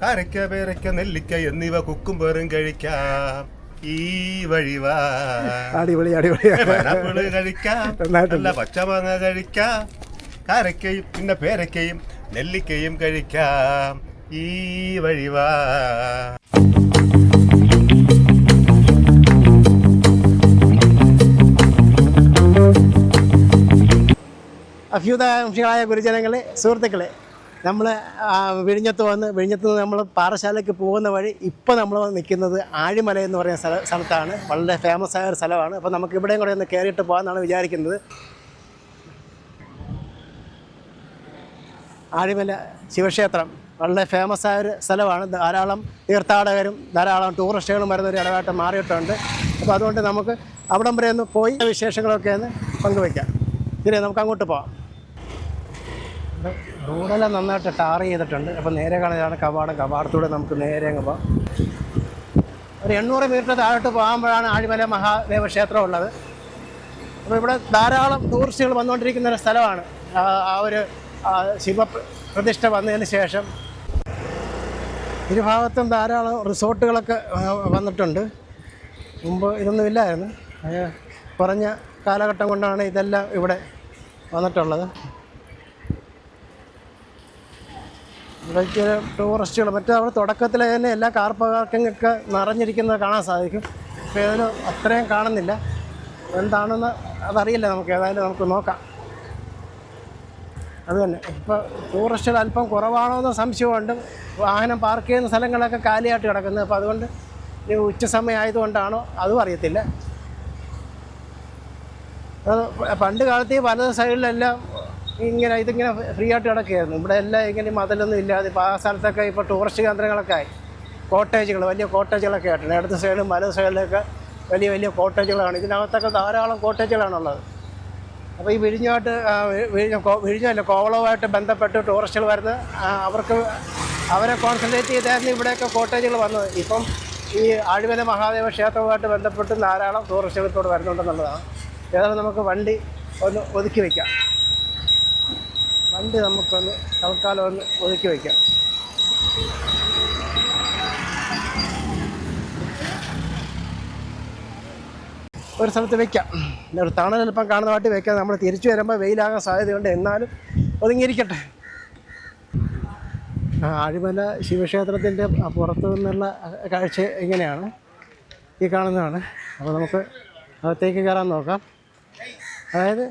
കാരക്ക പേരയ്ക്ക നെല്ലിക്ക എന്നിവ കുക്കും പേറും കഴിക്കാം. ഈ വഴിവാ അടിപൊളി അടിപൊളി. പൈനാപ്പിൾ കഴിക്കാം. നല്ല പച്ചമാങ്ങ കഴിക്കാം. കാരക്കയും പിന്നെ പേരക്കയും നെല്ലിക്കയും കഴിക്കാം. ഈ വഴിവാ അഭ്യുതാംശികളായ ഗുരുജനങ്ങളെ സുഹൃത്തുക്കളെ നമ്മൾ വിഴിഞ്ഞത്ത് വന്ന് വിഴിഞ്ഞത്ത് നിന്ന് നമ്മൾ പാറശാലയ്ക്ക് പോകുന്ന വഴി ഇപ്പോൾ നമ്മൾ നിൽക്കുന്നത് ആഴിമല എന്ന് പറയുന്ന സ്ഥല സ്ഥലത്താണ്. വളരെ ഫേമസ് ആയ ഒരു സ്ഥലമാണ്. അപ്പോൾ നമുക്ക് ഇവിടെയും കൂടെ ഒന്ന് കയറിയിട്ട് പോകാമെന്നാണ് വിചാരിക്കുന്നത്. ആഴിമല ശിവക്ഷേത്രം വളരെ ഫേമസ് ആയ ഒരു സ്ഥലമാണ്. ധാരാളം തീർത്ഥാടകരും ധാരാളം ടൂറിസ്റ്റുകളും വരുന്ന ഒരു ഇടവായിട്ട് മാറിയിട്ടുണ്ട്. അപ്പോൾ അതുകൊണ്ട് നമുക്ക് അവിടം വരെ ഒന്ന് പോയി വിശേഷങ്ങളൊക്കെ ഒന്ന് പങ്കുവയ്ക്കാം. ശരി നമുക്ക് അങ്ങോട്ട് പോവാം. റോഡെല്ലാം നന്നായിട്ട് ടാർ ചെയ്തിട്ടുണ്ട്. അപ്പോൾ നേരെ കാണാനാണ് കവാടം. കവാടത്തൂടെ നമുക്ക് നേരെ അങ്ങ് പോകാം ഒരു എണ്ണൂറ് മീറ്റർ താഴോട്ട് പോകുമ്പോഴാണ് ആഴിമല മഹാദേവ ക്ഷേത്രം ഉള്ളത് അപ്പോൾ ഇവിടെ ധാരാളം ടൂറിസ്റ്റുകൾ വന്നുകൊണ്ടിരിക്കുന്ന ഒരു സ്ഥലമാണ്. ആ ഒരു ശിവപ്രതിഷ്ഠ ശിവ പ്രതിഷ്ഠ വന്നതിന് ശേഷം ഇരുഭാഗത്തും ധാരാളം റിസോർട്ടുകളൊക്കെ വന്നിട്ടുണ്ട്. മുമ്പ് ഇതൊന്നും ഇല്ലായിരുന്നു. കുറഞ്ഞ കാലഘട്ടം കൊണ്ടാണ് ഇതെല്ലാം ഇവിടെ വന്നിട്ടുള്ളത്. ഇവിടേക്ക് ടൂറിസ്റ്റുകൾ മറ്റേ അവിടെ തുടക്കത്തിൽ തന്നെ എല്ലാ കാർ പാർക്കിംഗ് ഒക്കെ നിറഞ്ഞിരിക്കുന്നത് കാണാൻ സാധിക്കും. പക്ഷേ ഇതിന് അത്രയും കാണുന്നില്ല. എന്താണെന്ന് അതറിയില്ല നമുക്ക്. ഏതായാലും നമുക്ക് നോക്കാം. അത് തന്നെ. ഇപ്പോൾ ടൂറിസ്റ്റുകൾ അല്പം കുറവാണോ എന്ന് സംശയമുണ്ട്. വാഹനം പാർക്ക് ചെയ്യുന്ന സ്ഥലങ്ങളൊക്കെ കാലിയായിട്ട് കിടക്കുന്നത്. അപ്പോൾ അതുകൊണ്ട് ഈ ഉച്ച സമയമായതുകൊണ്ടാണോ? അതും അറിയത്തില്ല. പണ്ട് കാലത്ത് ഈ സൈഡിലെല്ലാം ഇങ്ങനെ ഇതിങ്ങനെ ഫ്രീ ആയിട്ട് കിടക്കുകയായിരുന്നു. ഇവിടെ എല്ലാം ഇങ്ങനെ മതിലൊന്നും ഇല്ലാതെ ഇപ്പോൾ ആ സ്ഥലത്തൊക്കെ ഇപ്പോൾ ടൂറിസ്റ്റ് കേന്ദ്രങ്ങളൊക്കെ ആയി. കോട്ടേജുകൾ വലിയ കോട്ടേജുകളൊക്കെ ആയിട്ടുണ്ട്. ഇടത് സൈഡും വലത് സൈഡിലൊക്കെ വലിയ വലിയ കോട്ടേജുകളാണ് ഇതിനകത്തൊക്കെ ധാരാളം കോട്ടേജുകളാണുള്ളത് അപ്പോൾ ഈ വിഴിഞ്ഞോട്ട് വിഴിഞ്ഞല്ല കോവളവുമായിട്ട് ബന്ധപ്പെട്ട് ടൂറിസ്റ്റുകൾ വരുന്ന അവർക്ക് അവരെ കോൺസെൻട്രേറ്റ് ചെയ്തായിരുന്നു ഇവിടെയൊക്കെ കോട്ടേജുകൾ വന്നത്. ഇപ്പം ഈ ആഴിമല മഹാദേവ ക്ഷേത്രവുമായിട്ട് ബന്ധപ്പെട്ട് ധാരാളം ടൂറിസ്റ്റുകൾ ഇപ്പോൾ വരുന്നുണ്ടെന്നുള്ളതാണ്. ഏതായാലും നമുക്ക് വണ്ടി ഒന്ന് ഒതുക്കി വയ്ക്കാം വണ്ടി നമുക്കൊന്ന് തൽക്കാലം ഒന്ന് ഒതുക്കി വയ്ക്കാം. ഒരു സ്ഥലത്ത് പിന്നെ ഒരു തണൽ അല്പം കാണുന്നതായിട്ട് വെക്കാം. നമ്മൾ തിരിച്ചു വരുമ്പോൾ വെയിലാകാൻ സാധ്യതയുണ്ട്. എന്നാലും ഒതുങ്ങിയിരിക്കട്ടെ. ആഴിമല ശിവക്ഷേത്രത്തിന്റെ പുറത്തു നിന്നുള്ള കാഴ്ച എങ്ങനെയാണ് ഈ കാണുന്നതാണ്. അപ്പോൾ നമുക്ക് അകത്തേക്ക് കയറാൻ നോക്കാം. അതായത്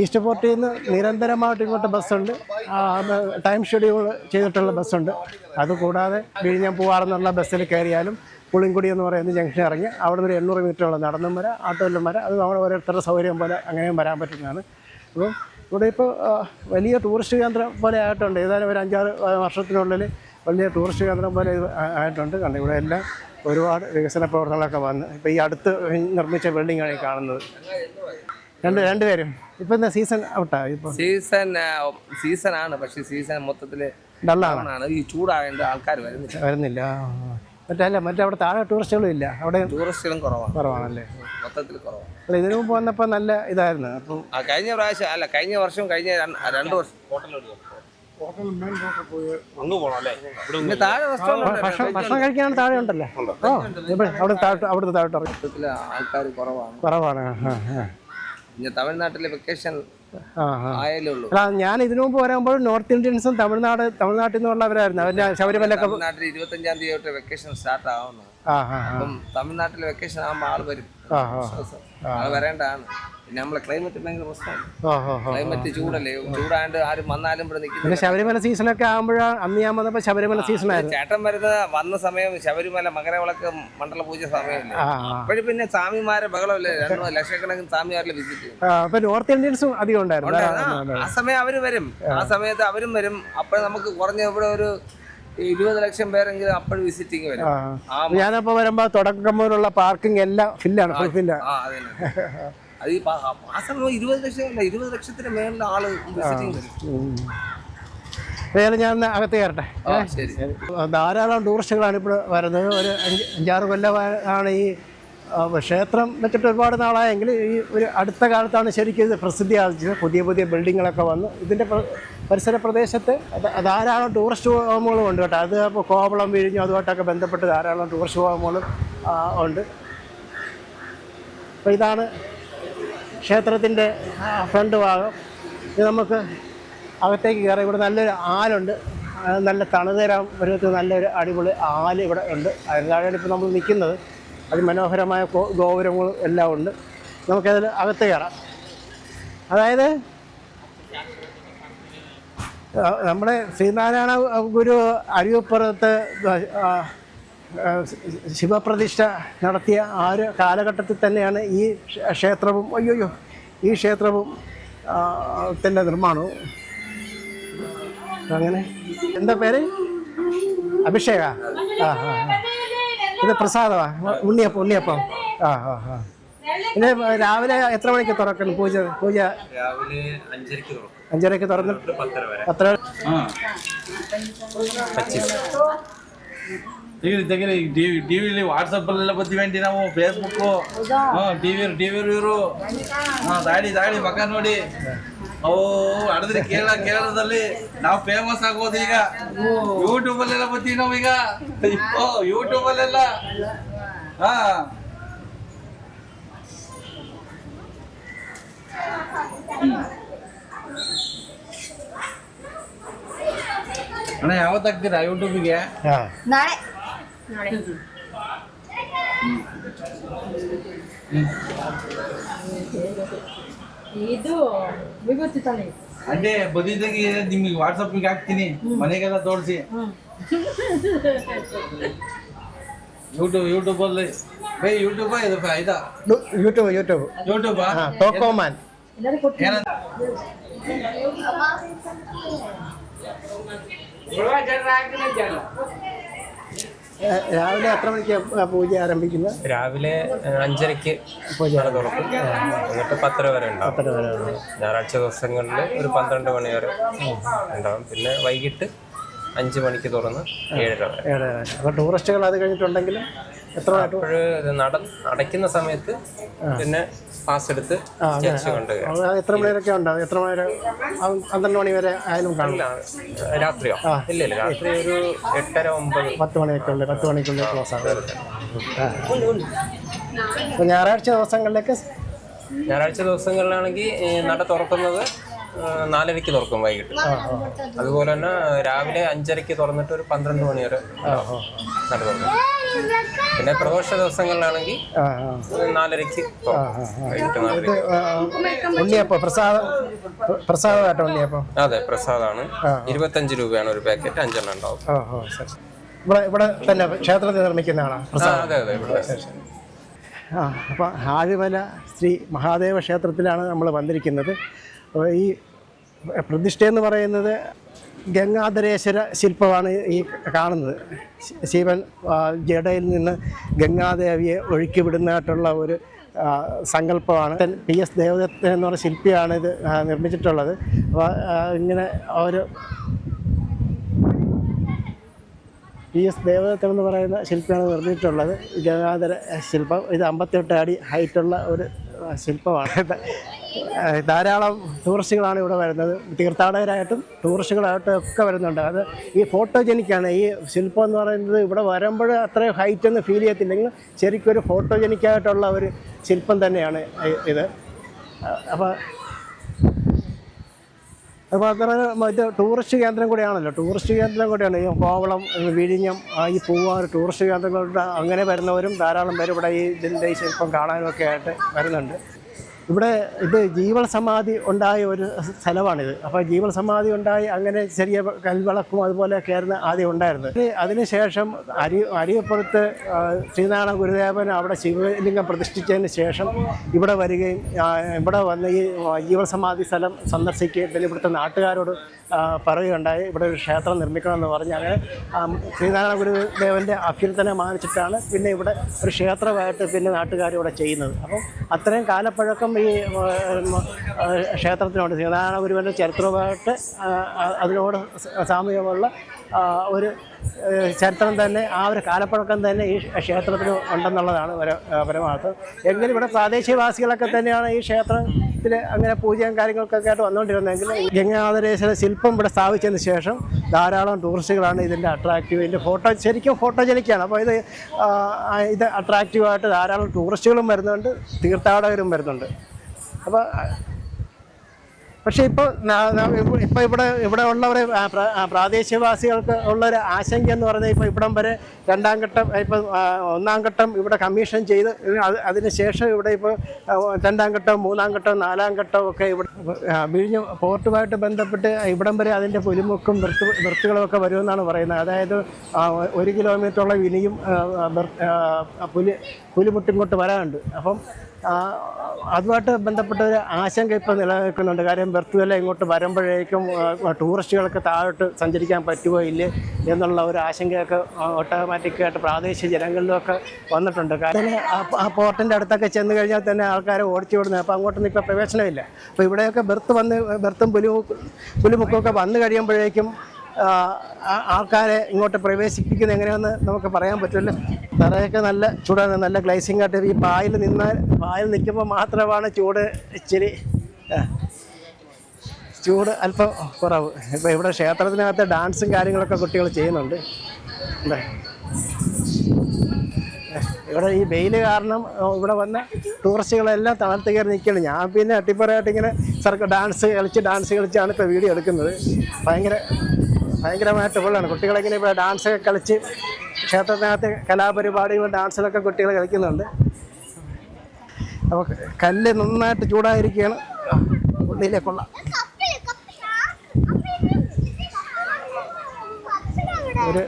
ഈസ്റ്റ് പോർട്ടിൽ നിന്ന് നിരന്തരമായിട്ട് ഇങ്ങോട്ട് ബസ്സുണ്ട്. ടൈം ഷെഡ്യൂൾ ചെയ്തിട്ടുള്ള ബസ്സുണ്ട്. അതുകൂടാതെ വിഴിഞ്ഞം പോവാറെന്നുള്ള ബസ്സിൽ കയറിയാലും പുളിങ്കുടി എന്ന് പറയുന്ന ജംഗ്ഷൻ ഇറങ്ങി അവിടെ നിന്ന് എണ്ണൂറ് മീറ്ററോളം നടന്നും വരാം ആട്ടോയിലും വരാം. അത് നമ്മുടെ ഓരോരുത്തരുടെ സൗകര്യം പോലെ അങ്ങനെയും വരാൻ പറ്റുന്നതാണ്. അപ്പം ഇവിടെ ഇപ്പോൾ വലിയ ടൂറിസ്റ്റ് കേന്ദ്രം പോലെ ആയിട്ടുണ്ട്. ഏതായാലും ഒരു അഞ്ചാറ് വർഷത്തിനുള്ളിൽ വലിയ ടൂറിസ്റ്റ് കേന്ദ്രം പോലെ ആയിട്ടുണ്ട്. കാരണം ഇവിടെ എല്ലാം ഒരുപാട് വികസന പ്രവർത്തനങ്ങളൊക്കെ വന്ന് ഇപ്പോൾ ഈ അടുത്ത് നിർമ്മിച്ച ബിൽഡിങ്ങാണ് ഈ കാണുന്നത്. രണ്ട് രണ്ടുപേരും. ഇപ്പൊ എന്താ സീസൺ ഔട്ടാ ഇപ്പൊ സീസൺ സീസൺ ആണ്. പക്ഷെ സീസൺ മൊത്തത്തിൽ ഡള്ളാണ് ഈ ചൂടായതുകൊണ്ട് ആൾക്കാർ വരുന്നില്ല. വരുന്നില്ല. മറ്റല്ല മറ്റേ അവിടെ താഴെ ടൂറിസ്റ്റുകളും ഇല്ല. അവിടെ ടൂറിസ്റ്റുകളും കുറവാണ്. കുറവാണല്ലേ? മൊത്തത്തിൽ കുറവാണ്. അല്ല ഇതിനു മുമ്പ് വന്നപ്പോൾ നല്ല ഇതായിരുന്നു. അപ്പം കഴിഞ്ഞ പ്രാവശ്യം അല്ല കഴിഞ്ഞ വർഷം കഴിഞ്ഞ രണ്ട് വർഷം. പിന്നെ താഴെ റെസ്റ്റോറന്റ് ഭക്ഷണം കഴിക്കാനാണ് താഴെ ഉണ്ടല്ലേ? അവിടെ താഴെ അവിടുത്തെ താഴോട്ട് ആൾക്കാർ കുറവാണ്. കുറവാണ്. ആ ആ. പിന്നെ തമിഴ്നാട്ടിലെ വെക്കേഷൻ ആ ആ. ആയാലേ ഉള്ളൂ. അല്ല ഞാൻ ഇതിനു മുമ്പ് വരുമ്പോൾ നോർത്ത് ഇന്ത്യൻസും തമിഴ്നാട് തമിഴ്നാട്ടിൽ നിന്നുള്ളവരായിരുന്നു അവരുടെ ശബരിമല തമിഴ്നാട്ടിൽ ഇരുപത്തഞ്ചാം തീയതി തൊട്ട് വെക്കേഷൻ സ്റ്റാർട്ട് ആവുന്നു. അപ്പം തമിഴ്നാട്ടിൽ വെക്കേഷൻ ആകുമ്പോൾ ആൾ വരും. ആൾ വരേണ്ടതാണ്. പിന്നെ നമ്മളെ ക്ലൈമറ്റ് ഭയങ്കര പ്രശ്നമാണ്. ക്ലൈമറ്റ് ചൂടല്ലേ? ചൂടാണ്ട് ആരും വന്നാലും ഇവിടെ പിന്നെ നിൽക്കുന്നില്ല ശബരിമല സീസണൊക്കെ ആകുമ്പോഴാണ് അന്ന് ഞാൻ വന്നപ്പോ ശബരിമല സീസണായിരുന്നു ചേട്ടൻ വരുന്ന വന്ന സമയം ശബരിമല മകരവിളക്ക് മണ്ഡല പൂജ സമയമല്ലേ ആ ആ. അപ്പോഴും പിന്നെ സ്വാമിമാരെ ബഹളമല്ലേ? രണ്ടു ലക്ഷക്കണക്കിന് സ്വാമിമാരിൽ വിസിറ്റ് ചെയ്യും. ആ, അപ്പൊ നോർത്ത് ഇന്ത്യൻസും അധികം ഉണ്ടായിരുന്നു. ആ, ആ സമയം അവർ വരും. ആ സമയത്ത് അവരും വരും. അപ്പോൾ നമുക്ക് കുറഞ്ഞ ഇവിടെ ഒരു ഇരുപത് ലക്ഷം പേരെങ്കിലും അപ്പോഴും വിസിറ്റിങ് വരും. ആ. ആ. ഞാനപ്പോൾ വരുമ്പോൾ തുടക്കം മുതലുള്ള പാർക്കിംഗ് എല്ലാം ഫില്ലാണ് ഫുൾ ഫില്ലാണ് ആ അത് ഈ പ- ഇരുപത് ലക്ഷം അല്ല ഇരുപത് ലക്ഷത്തിന് മേളിൽ ആൾ വിസിറ്റിംഗ് വരും. ഞാൻ അകത്ത് കയറട്ടെ. ധാരാളം ടൂറിസ്റ്റുകളാണ് ഇപ്പോൾ വരുന്നത്. ഒരു അഞ്ച് അഞ്ചാറ് കൊല്ലമാണ് ഈ ക്ഷേത്രം വെച്ചിട്ട് ഒരുപാട് നാളായെങ്കിൽ ഈ ഒരു അടുത്ത കാലത്താണ് ശരിക്കും ഇത് പ്രസിദ്ധി ആർജിച്ചത്. പുതിയ പുതിയ ബിൽഡിങ്ങുകളൊക്കെ വന്നു ഇതിന്റെ പ്ര- പരിസര പ്രദേശത്ത് ധാരാളം ടൂറിസ്റ്റ് ഹോമുകളും ഉണ്ട് കേട്ടോ. അത് ഇപ്പോൾ കോവളം വിഴിഞ്ഞു അതുമായിട്ടൊക്കെ ബന്ധപ്പെട്ട് ധാരാളം ടൂറിസ്റ്റ് ഹോമുകളും ഉണ്ട്. അപ്പോൾ ഇതാണ് ക്ഷേത്രത്തിന്റെ ഫ്രണ്ട് ഭാഗം. ഇത് നമുക്ക് അകത്തേക്ക് കയറി. ഇവിടെ നല്ലൊരു ആലുണ്ട്. നല്ല തണുതരാൻ പരുവത്തിൽ നല്ലൊരു അടിപൊളി ആൽ ഇവിടെ ഉണ്ട്. അതിലാണ് ഇപ്പോൾ നമ്മൾ നിൽക്കുന്നത്. അതിമനോഹരമായ ഗോപുരങ്ങളും എല്ലാം ഉണ്ട്. നമുക്കതിൽ അകത്ത് കയറാം. അതായത് നമ്മുടെ ശ്രീനാരായണ ഗുരു അരിയപ്പുറത്ത് ശിവപ്രതിഷ്ഠ നടത്തിയ ആ ഒരു കാലഘട്ടത്തിൽ തന്നെയാണ് ഈ ക്ഷേത്രവും അയ്യോയ്യോ ഈ ക്ഷേത്രവും തന്നെ ത്തിന്റെ നിർമ്മാണവും. അങ്ങനെ. എന്താ പേര്? അഭിഷേക. ആ ആ. ഇത് പ്രസാദമാ. ഉണ്ണിയപ്പം ഉണ്ണിയപ്പം. ആ ആ ആ. പിന്നെ രാവിലെ എത്ര മണിക്ക് തുറക്കണം പൂജ? പൂജ? രാവിലെ അഞ്ചരക്ക് തുറക്കും. അഞ്ചരയ്ക്ക് തുറന്നിട്ട് പത്തര വരെ. ತೆಗಿರಿ ತೆಗೀರಿ ಟಿವಿ ವಿ ಟಿ ವಿಲಿ ವಾಟ್ಸಪ್ಪಲ್ಲೆಲ್ಲ ಬದ್ದೀವೇಂಟಿ ನಾವು ಫೇಸ್ಬುಕ್ಕು ಹಾಂ ಟಿವಿ ವಿ ಇವರು. ಹಾಂ ದಾಡಿ ದಾಡಿ ಮಗ ನೋಡಿ. ಓ ಹಡದ್ರಿ ಕೇರಳ ಕೇರಳದಲ್ಲಿ ನಾವು ಫೇಮಸ್ ಆಗ್ಬೋದು ಈಗ. ಯೂಟ್ಯೂಬಲ್ಲೆಲ್ಲ ಬರ್ತೀವಿ ನಾವು ಈಗ. ಓ ಯೂಟ್ಯೂಬಲ್ಲೆಲ್ಲ ಹಾ. ಅಣ್ಣ ಯಾವತ್ತು ಹಾಕ್ತೀರಾ ಯೂಟ್ಯೂಬಿಗೆ? ಹಾಂ. ನಾಳೆ. ನಾಳೆ. ಇದು ವಿಭೂತಿ ತಾನೆ ಅದೇ ಬದಿದಾಗಿ ನಿಮಗೆ ವಾಟ್ಸಪ್ಗೆ ಹಾಕ್ತೀನಿ. ಮನೆಗೆಲ್ಲ ತೋರಿಸಿ. ಯೂಟ್ಯೂಬ್ ಯೂಟ್ಯೂಬಲ್ಲಿ ಬೇ ಯೂಟ್ಯೂಬಾ ಇದು ಇದಾ? ಯೂಟ್ಯೂಬ್ ಯೂಟ್ಯೂಬ್ ಯೂಟ್ಯೂಬ್ ಟೋಕೋಮನ್ ಏನಂತ? രാവിലെ എത്ര മണിക്ക് പൂജ ആരംഭിക്കുന്നത്? രാവിലെ അഞ്ചരക്ക് അഞ്ചരയ്ക്ക് പൂജ തുറക്കും. എന്നിട്ട് പത്തര വരെ ഉണ്ടാവും. പത്തര വരെ. ഞായറാഴ്ച ദിവസങ്ങളിൽ ഒരു പന്ത്രണ്ട് മണി വരെ ഉണ്ടാവും. പിന്നെ വൈകിട്ട് അഞ്ച് മണിക്ക് തുറന്ന് ഏഴര വരെ. ഏഴര വരെ. അപ്പോൾ ടൂറിസ്റ്റുകൾ അത് കഴിഞ്ഞിട്ടുണ്ടെങ്കിലും എത്ര നട അടയ്ക്കുന്ന സമയത്ത് പിന്നെ പാസ് എടുത്ത് എത്ര മണിവരൊക്കെ ഉണ്ടാവും എത്ര മണി പന്ത്രണ്ട് മണി വരെ ആയാലും കാണില്ല രാത്രിയോ? ഇല്ല ഇല്ല രാത്രി ഒരു എട്ടര ഒമ്പത്. പത്ത് മണിയൊക്കെ ഉണ്ട് പത്ത് മണിക്കുള്ളിൽ ക്ലോസ് ആകും. അപ്പോൾ ഞായറാഴ്ച ദിവസങ്ങളിലേക്ക്? ഞായറാഴ്ച ദിവസങ്ങളിലാണെങ്കിൽ നട തുറക്കുന്നത് നാലരയ്ക്ക് തുറക്കും വൈകിട്ട്. അതുപോലെ തന്നെ രാവിലെ അഞ്ചരയ്ക്ക് തുറന്നിട്ട് ഒരു പന്ത്രണ്ട് മണി വരെ നട തുറക്കും. പിന്നെ പ്രദോഷ ദിവസങ്ങളിലാണെങ്കിൽ നാലരക്ക് ഉണ്ണിയപ്പം പ്രസാദം പ്രസാദമായിട്ട് ഉണ്ണിയപ്പം? അതെ പ്രസാദാണ് ഇരുപത്തഞ്ച് രൂപയാണ് ഒരു പാക്കറ്റ് അഞ്ചെണ്ണം ഉണ്ടാവും. ഇവിടെ ഇവിടെ തന്നെ ക്ഷേത്രത്തിൽ നിർമ്മിക്കുന്ന ആളാണ് അതെ അതെ ഇവിടെ. ആ അപ്പോൾ ആഴിമല ശ്രീ മഹാദേവ ക്ഷേത്രത്തിലാണ് നമ്മൾ വന്നിരിക്കുന്നത്. അപ്പോൾ ഈ പ്രതിഷ്ഠ എന്ന് പറയുന്നത് ഗംഗാധരേശ്വര ശില്പമാണ് ഈ കാണുന്നത്. ശിവൻ ജഡയിൽ നിന്ന് ഗംഗാദേവിയെ ഒഴുക്കി വിടുന്നതായിട്ടുള്ള ഒരു സങ്കല്പമാണ്. പി എസ് ദേവദത്തൻ എന്ന് പറഞ്ഞ ശില്പിയാണ് ഇത് നിർമ്മിച്ചിട്ടുള്ളത്. അപ്പോൾ ഇങ്ങനെ ഒരു പി എസ് ദേവദത്തൻ എന്ന് പറയുന്ന ശില്പിയാണ് നിർമ്മിച്ചിട്ടുള്ളത്. ഗംഗാധര ശില്പം. ഇത് അമ്പത്തെട്ട് അടി ഹൈറ്റുള്ള ഒരു ശില്പമാണ്. ധാരാളം ടൂറിസ്റ്റുകളാണ് ഇവിടെ വരുന്നത്. തീർത്ഥാടകരായിട്ടും ടൂറിസ്റ്റുകളായിട്ടും ഒക്കെ വരുന്നുണ്ട്. അത് ഈ ഫോട്ടോജെനിക്കാണ്. ഈ ശില്പം എന്ന് പറയുന്നത് ഇവിടെ വരുമ്പോൾ അത്രയും ഹൈറ്റ് ഒന്നും ഫീൽ ചെയ്യത്തില്ലെങ്കിൽ ശരിക്കും ഒരു ഫോട്ടോജനിക്കായിട്ടുള്ള ഒരു ശില്പം തന്നെയാണ് ഇത്. അപ്പോൾ അത്ര മറ്റേ ടൂറിസ്റ്റ് കേന്ദ്രം കൂടെയാണല്ലോ. ടൂറിസ്റ്റ് കേന്ദ്രം കൂടെയാണ്. ഈ കോവളം വിഴിഞ്ഞം ഈ പൂവാർ ടൂറിസ്റ്റ് കേന്ദ്രങ്ങളുടെ അങ്ങനെ വരുന്നവരും ധാരാളം പേര് ഇവിടെ ഈ ഇതിന്റെ ഈ ശില്പം കാണാനും ഒക്കെ ആയിട്ട് വരുന്നുണ്ട്. ഇവിടെ ഇത് ജീവൽ സമാധി ഉണ്ടായ ഒരു സ്ഥലമാണിത്. അപ്പോൾ ജീവൽ സമാധി ഉണ്ടായി അങ്ങനെ ചെറിയ കൽവിളക്കും അതുപോലെ ആയിരുന്നു ആദ്യം ഉണ്ടായിരുന്നത്. ഇത് അതിനുശേഷം അരി അരിയപ്പുറത്ത് ശ്രീനാരായണ ഗുരുദേവൻ അവിടെ ശിവലിംഗം പ്രതിഷ്ഠിച്ചതിന് ശേഷം ഇവിടെ വരികയും ഇവിടെ വന്ന് ഈ ജീവൽ സമാധി സ്ഥലം സന്ദർശിക്കുകയും പിന്നെ ഇവിടുത്തെ നാട്ടുകാരോട് പറയുകയുണ്ടായി. ഇവിടെ ഒരു ക്ഷേത്രം നിർമ്മിക്കണമെന്ന് പറഞ്ഞ് അങ്ങനെ ശ്രീനാരായണ ഗുരുദേവന്റെ അഭ്യർത്ഥന മാനിച്ചിട്ടാണ് പിന്നെ ഇവിടെ ഒരു ക്ഷേത്രമായിട്ട് പിന്നെ നാട്ടുകാർ ഇവിടെ ചെയ്യുന്നത്. അപ്പം അത്രയും കാലപ്പഴക്കം ചരിത്രം ഈ ക്ഷേത്രത്തിനോട് ശ്രീനാരായണ ഗുരുവിന്റെ ചരിത്രവുമായിട്ട് അതിനോട് സാമ്യമുള്ള ഒരു ചരിത്രം തന്നെ ആ ഒരു കാലപ്പഴക്കം തന്നെ ഈ ക്ഷേത്രത്തിന് ഉണ്ടെന്നുള്ളതാണ് പരമാർത്ഥം. എങ്കിലും ഇവിടെ പ്രാദേശികവാസികളൊക്കെ തന്നെയാണ് ഈ ക്ഷേത്രത്തിൽ അങ്ങനെ പൂജയും കാര്യങ്ങൾക്കൊക്കെ ആയിട്ട് വന്നുകൊണ്ടിരുന്നെങ്കിൽ ഗംഗാധരേശ്വര ശില്പം ഇവിടെ സ്ഥാപിച്ചതിന് ശേഷം ധാരാളം ടൂറിസ്റ്റുകളാണ് ഇതിന്റെ അട്രാക്റ്റീവ് ഇതിന്റെ ഫോട്ടോ ശരിക്കും ഫോട്ടോജനിക്കാണ് അപ്പോൾ ഇത് ഇത് അട്രാക്റ്റീവായിട്ട് ധാരാളം ടൂറിസ്റ്റുകളും വരുന്നുണ്ട് തീർത്ഥാടകരും വരുന്നുണ്ട്. അപ്പോൾ പക്ഷേ ഇപ്പോൾ ഇപ്പോൾ ഇവിടെ ഇവിടെ ഉള്ളവരെ പ്രാദേശികവാസികൾക്ക് ഉള്ള ഒരു ആശങ്ക എന്ന് പറഞ്ഞാൽ ഇപ്പോൾ ഇവിടം വരെ രണ്ടാം ഘട്ടം ഇപ്പോൾ ഒന്നാം ഘട്ടം ഇവിടെ കമ്മീഷൻ ചെയ്ത് അത് അതിന് ശേഷം ഇവിടെ ഇപ്പോൾ രണ്ടാം ഘട്ടം മൂന്നാം ഘട്ടം നാലാം ഘട്ടം ഒക്കെ ഇവിടെ വിഴിഞ്ഞ് പോർട്ടുമായിട്ട് ബന്ധപ്പെട്ട് ഇവിടം വരെ അതിന്റെ പുലിമുക്കും വൃത്ത് വൃത്തുകളും ഒക്കെ വരുമെന്നാണ് പറയുന്നത്. അതായത് ഒരു കിലോമീറ്ററോളം ഇനിയും പുലി പുലിമുട്ടിങ്ങോട്ട് വരാനുണ്ട്. അപ്പം അതുമായിട്ട് ബന്ധപ്പെട്ട ഒരു ആശങ്ക ഇപ്പോൾ നിലനിൽക്കുന്നുണ്ട്. കാര്യം ബെർത്തുവല്ല ഇങ്ങോട്ട് വരുമ്പോഴേക്കും ടൂറിസ്റ്റുകൾക്ക് താഴോട്ട് സഞ്ചരിക്കാൻ പറ്റുമോ ഇല്ലേ എന്നുള്ള ഒരു ആശങ്കയൊക്കെ ഓട്ടോമാറ്റിക്കായിട്ട് പ്രാദേശിക ജനങ്ങളിലൊക്കെ വന്നിട്ടുണ്ട്. കാരണം ആ- പോർട്ടിന്റെ അടുത്തൊക്കെ ചെന്ന് കഴിഞ്ഞാൽ തന്നെ ആൾക്കാരെ ഓടിച്ചു വിടുന്നത്. അപ്പോൾ അങ്ങോട്ടൊന്നും ഇപ്പോൾ പ്രവേശനമില്ല. അപ്പോൾ ഇവിടെയൊക്കെ ബെർത്ത് വന്ന് ബെർത്തും പുലിമുക്കും പുലിമുക്കൊക്കെ വന്നു കഴിയുമ്പോഴേക്കും ആൾക്കാരെ ഇങ്ങോട്ട് പ്രവേശിപ്പിക്കുന്നത് എങ്ങനെയാണെന്ന് നമുക്ക് പറയാൻ പറ്റുമല്ലോ തറയൊക്കെ നല്ല ചൂടാണ് നല്ല ഗ്ലൈസിങ് ആയിട്ട് ഈ പായൽ നിന്നാൽ പായൽ നിൽക്കുമ്പോൾ മാത്രമാണ് ചൂട് ഇച്ചിരി ചൂട് അല്പം കുറവ്. ഇപ്പോൾ ഇവിടെ ക്ഷേത്രത്തിനകത്ത് ഡാൻസും കാര്യങ്ങളൊക്കെ കുട്ടികൾ ചെയ്യുന്നുണ്ട്. അല്ലേ ഇവിടെ ഈ വെയിൽ കാരണം ഇവിടെ വന്ന ടൂറിസ്റ്റുകളെല്ലാം താഴ്ത്തു കയറി നിൽക്കുകയാണ്. ഞാൻ പിന്നെ അട്ടിപ്പറയായിട്ട് ഇങ്ങനെ സർക്ക ഡാൻസ് കളിച്ച് ഡാൻസ് കളിച്ചാണ് ഇപ്പോൾ വീഡിയോ എടുക്കുന്നത്. ഭയങ്കര ഭയങ്കരമായിട്ട് ഉള്ളതാണ് കുട്ടികളിങ്ങനെ ഡാൻസ് ഒക്കെ കളിച്ച് ക്ഷേത്രത്തിനകത്ത് കലാപരിപാടികളും ഡാൻസിലൊക്കെ കുട്ടികൾ കളിക്കുന്നുണ്ട്. അപ്പോൾ കല്ല് നന്നായിട്ട് ചൂടായിരിക്കുകയാണ്. ഉള്ളിലെ കൊള്ളാം. ഒരു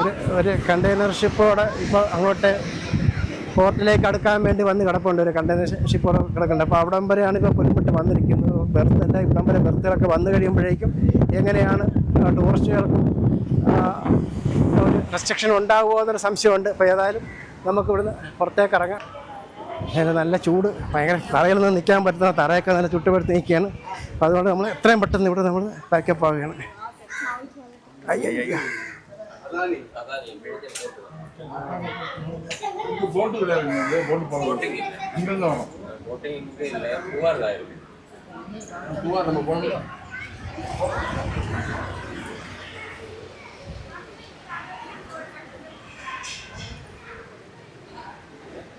ഒരു ഒരു കണ്ടെയ്നർ ഷിപ്പോടെ ഇപ്പോൾ അങ്ങോട്ട് പോർട്ടിലേക്ക് അടുക്കാൻ വേണ്ടി വന്ന് കിടപ്പുണ്ട്. ഒരു കണ്ടെയ്നർ ഷിപ്പോടെ കിടക്കുന്നുണ്ട്. അപ്പോൾ അവിടം വരെയാണ് ഇപ്പോൾ പുൽപ്പെട്ട് വന്നിരിക്കുന്നത്. ബെർത്ത് അല്ല ഇവിടം വരെ ബെർത്തുകളൊക്കെ വന്നു കഴിയുമ്പോഴേക്കും എങ്ങനെയാണ് ടൂറിസ്റ്റുകൾക്കും റെസ്ട്രിക്ഷൻ ഉണ്ടാകുമോ എന്നൊരു സംശയമുണ്ട്. അപ്പോൾ ഏതായാലും നമുക്ക് ഇവിടുന്ന് പുറത്തേക്ക് ഇറങ്ങാം. അതിന് നല്ല ചൂട് ഭയങ്കര തറയിൽ നിന്ന് നിൽക്കാൻ പറ്റുന്ന തറയൊക്കെ നല്ല ചുട്ടുപെടുത്ത് നിൽക്കുകയാണ്. അപ്പോൾ അതുകൊണ്ട് നമ്മൾ എത്രയും പെട്ടെന്ന് ഇവിടെ നമ്മൾ പാക്കപ്പ് ആവുകയാണ്. അയ്യോ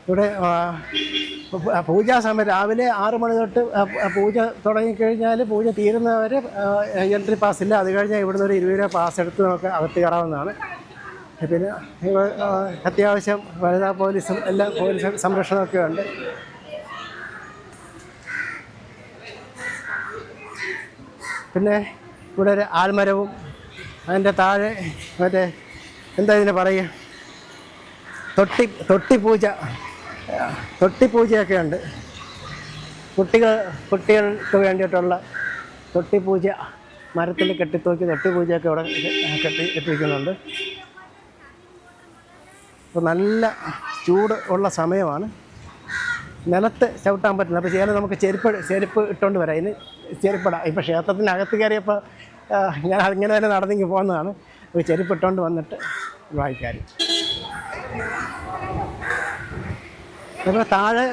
ആ, പൂജാ സമയം രാവിലെ ആറ് മണി തൊട്ട് പൂജ തുടങ്ങിക്കഴിഞ്ഞാൽ പൂജ തീരുന്നവരെ എൻട്രി പാസ് ഇല്ല. അത് കഴിഞ്ഞാൽ ഇവിടുന്ന് ഒരു ഇരുപത് രൂപ പാസ് എടുത്ത് നമുക്ക് അകത്ത് കയറാവുന്നതാണ്. പിന്നെ അത്യാവശ്യം വനിതാ പോലീസും എല്ലാ പോലീസ് സംരക്ഷണമൊക്കെ ഉണ്ട്. പിന്നെ ഇവിടെ ഒരു ആൽമരവും അതിന്റെ താഴെ മറ്റേ എന്താ ഇതിനെ പറയുക? തൊട്ടി തൊട്ടിപ്പൂജ തൊട്ടിപ്പൂജയൊക്കെ ഉണ്ട് കുട്ടികൾ കുട്ടികൾക്ക് വേണ്ടിയിട്ടുള്ള തൊട്ടിപ്പൂജ മരത്തിൽ കെട്ടിത്തൂക്കി തൊട്ടിപ്പൂജയൊക്കെ ഇവിടെ കെട്ടി കെട്ടിയിരിക്കുന്നുണ്ട് അപ്പോൾ നല്ല ചൂട് ഉള്ള സമയമാണ്. നിലത്ത് ചവിട്ടാൻ പറ്റില്ല അപ്പോൾ ചെയ്യാൻ നമുക്ക് ചെരുപ്പ് ചെരുപ്പ് ഇട്ടുകൊണ്ട് വരാം. ഇനി ചെരുപ്പിടാം. ഇപ്പോൾ ക്ഷേത്രത്തിനകത്ത് കയറിയപ്പോൾ ഞാൻ അതിങ്ങനെ തന്നെ നടന്നെങ്കിൽ പോകുന്നതാണ്. അപ്പോൾ ചെരുപ്പ് ഇട്ടുകൊണ്ട് വന്നിട്ട് വായിക്കാറ് അപ്പോൾ താഴെ